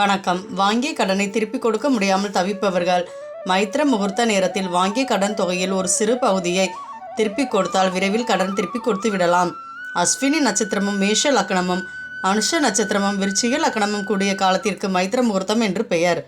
வணக்கம். வாங்கிய கடனை திருப்பிக் கொடுக்க முடியாமல் தவிப்பவர்கள் மைத்திர முகூர்த்த நேரத்தில் வாங்கிய கடன் தொகையில் ஒரு சிறு பகுதியை திருப்பிக் கொடுத்தால் விரைவில் கடன் திருப்பிக் கொடுத்து விடலாம். அஸ்வினி நட்சத்திரமும் மேஷ லக்னமும் அனுஷ நட்சத்திரமும் விருச்சிக லக்னமும் கூடிய காலத்திற்கு மைத்திர முகூர்த்தம் என்று பெயர்.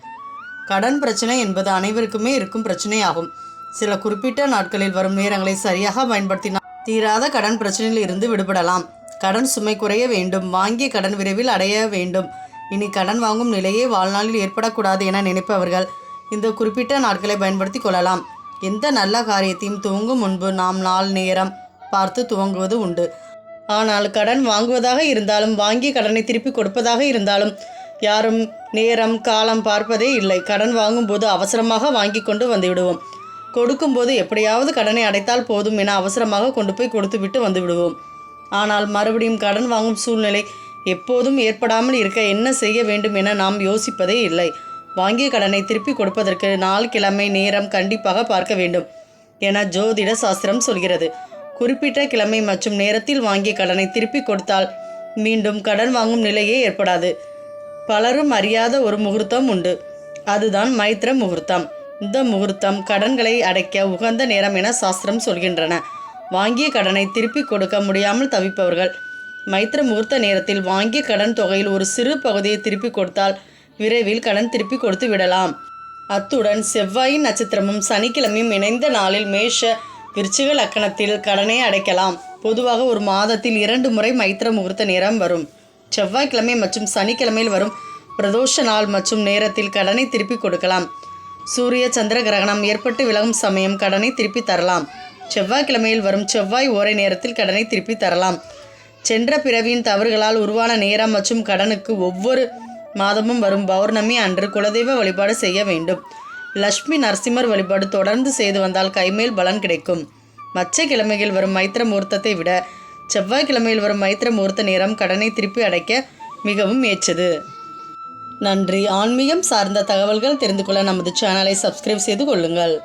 கடன் பிரச்சனை என்பது அனைவருக்குமே இருக்கும் பிரச்சனையாகும். சில குறிப்பிட்ட நாட்களில் வரும் நேரங்களை சரியாக பயன்படுத்தினால் தீராத கடன் பிரச்சனையில் இருந்து விடுபடலாம். கடன் சுமை குறைய வேண்டும். வாங்கிய கடன் விரைவில் அடைய வேண்டும். இனி கடன் வாங்கும் நிலையே வாழ்நாளில் ஏற்படக்கூடாது என நினைப்பவர்கள் இந்த குறிப்பிட்ட நாட்களை பயன்படுத்தி கொள்ளலாம். எந்த நல்ல காரியத்தையும் துவங்கும் முன்பு நாம் நாள் நேரம் பார்த்து துவங்குவது உண்டு. ஆனால் கடன் வாங்குவதாக இருந்தாலும் வாங்கி கடனை திருப்பி கொடுப்பதாக இருந்தாலும் யாரும் நேரம் காலம் பார்ப்பதே இல்லை. கடன் வாங்கும்போது அவசரமாக வாங்கி கொண்டு வந்துவிடுவோம். கொடுக்கும்போது எப்படியாவது கடனை அடைத்தால் போதும் என அவசரமாக கொண்டு போய் கொடுத்துவிட்டு வந்து விடுவோம் ஆனால் மறுபடியும் கடன் வாங்கும் சூழ்நிலை எப்போதும் ஏற்படாமல் இருக்க என்ன செய்ய வேண்டும் என நாம் யோசிப்பதே இல்லை. வாங்கிய கடனை திருப்பி கொடுப்பதற்கு நாள் கிழமை நேரம் கண்டிப்பாக பார்க்க வேண்டும் என ஜோதிட சாஸ்திரம் சொல்கிறது. குறிப்பிட்ட கிழமை மற்றும் நேரத்தில் வாங்கிய கடனை திருப்பி கொடுத்தால் மீண்டும் கடன் வாங்கும் நிலையே ஏற்படாது. பலரும் அறியாத ஒரு முகூர்த்தம் உண்டு. அதுதான் மைத்திர முகூர்த்தம். இந்த முகூர்த்தம் கடன்களை அடைக்க உகந்த நேரம் என சாஸ்திரம் சொல்கின்றன. வாங்கிய கடனை திருப்பி கொடுக்க முடியாமல் தவிப்பவர்கள் மைத்திர முகூர்த்த நேரத்தில் வாங்கிய கடன் தொகையில் ஒரு சிறு பகுதியை திருப்பி கொடுத்தால் விரைவில் கடன் திருப்பி கொடுத்து விடலாம். அத்துடன் செவ்வாயின் நட்சத்திரமும் சனிக்கிழமையும் இணைந்த நாளில் மேஷ விருச்சிக லக்கணத்தில் கடனை அடைக்கலாம். பொதுவாக ஒரு மாதத்தில் இரண்டு முறை மைத்திர முகூர்த்த நேரம் வரும். செவ்வாய்க்கிழமை மற்றும் சனிக்கிழமையில் வரும் பிரதோஷ நாள் மற்றும் நேரத்தில் கடனை திருப்பி கொடுக்கலாம். சூரிய சந்திர கிரகணம் ஏற்பட்டு விலகும் சமயம் கடனை திருப்பி தரலாம். செவ்வாய்க்கிழமையில் வரும் செவ்வாய் ஓரை நேரத்தில் கடனை திருப்பி தரலாம். சென்ற பிறவியின் தவறுகளால் உருவான நேரம் மற்றும் கடனுக்கு ஒவ்வொரு மாதமும் வரும் பௌர்ணமி அன்று குலதெய்வ வழிபாடு செய்ய வேண்டும். லட்சுமி நரசிம்மர் வழிபாடு தொடர்ந்து செய்து வந்தால் கைமேல் பலன் கிடைக்கும். மற்ற கிழமையில் வரும் மைத்திர முகூர்த்தத்தை விட செவ்வாய்க்கிழமையில் வரும் மைத்திர முகூர்த்த நேரம் கடனை திருப்பி அடைக்க மிகவும் ஏற்றது. நன்றி. ஆன்மீகம் சார்ந்த தகவல்கள் தெரிந்து கொள்ள நமது சேனலை சப்ஸ்கிரைப் செய்து கொள்ளுங்கள்.